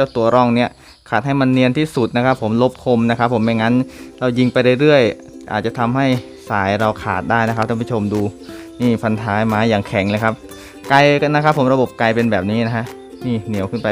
เจ้าตัวร่องเนี่ยขัดให้มันเนียนที่สุดนะครับ ผมลบคมนะครับผมไม่งั้นเรายิงไปเรื่อยๆอาจจะทำให้สายเราขาดได้นะครับท่านผู้ชมดูนี่ฟันท้ายไม้อย่างแข็งเลยครับไกลกันนะครับ ผมระบบไกลเป็นแบบนี้นะฮะนี่เหนียวขึ้นไป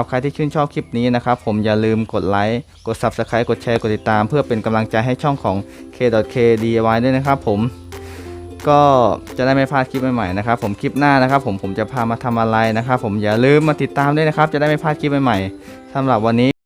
รับใครที่ชื่นชอบคลิปนี้นะครับ ผมอย่าลืมกดไลค์กด Subscribe กดแชร์กดติดตาม เพื่อเป็นกำลังใจให้ช่องของ K.K DIY ด้วยนะครับผมก็จะได้ไม่พลาดคลิปใหม่ๆนะครับผมคลิปหน้านะครับ ผมผมจะพามาทำอะไรนะครับ ผมอย่าลืมมาติดตามด้วยนะครับ จะได้ไม่พลาดคลิปใหม่ๆสำหรับวันนี้